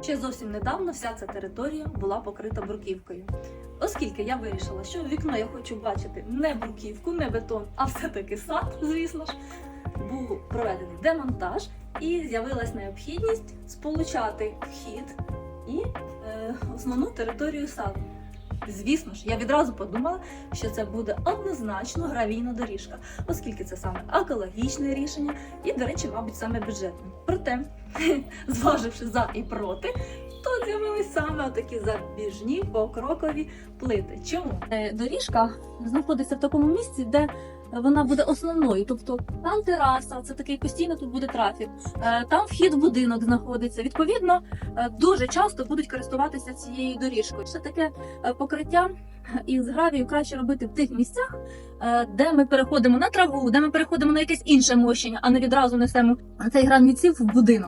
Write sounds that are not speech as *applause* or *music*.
Ще зовсім недавно вся ця територія була покрита бруківкою. Оскільки я вирішила, що в вікно я хочу бачити не бруківку, не бетон, а все-таки сад, звісно ж, був проведений демонтаж і з'явилась необхідність сполучати вхід і е, основну територію саду. Звісно ж, я відразу подумала, що це буде однозначно гравійна доріжка, оскільки це саме екологічне рішення і, до речі, мабуть, саме бюджетне. Проте, *laughs* зваживши за і проти, то з'явились саме такі забіжні покрокові плити. Чому Е, доріжка знаходиться в такому місці, де вона буде основною, тобто там тераса, це такий постійно тут буде трафік. Е, Там вхід в будинок знаходиться. Відповідно, е, дуже часто будуть користуватися цією доріжкою. Ще таке е, покриття із гравію краще робити в тих місцях, де ми переходимо на траву, де ми переходимо на якесь інше мощення, а не відразу несемо цей гравійців в будинок.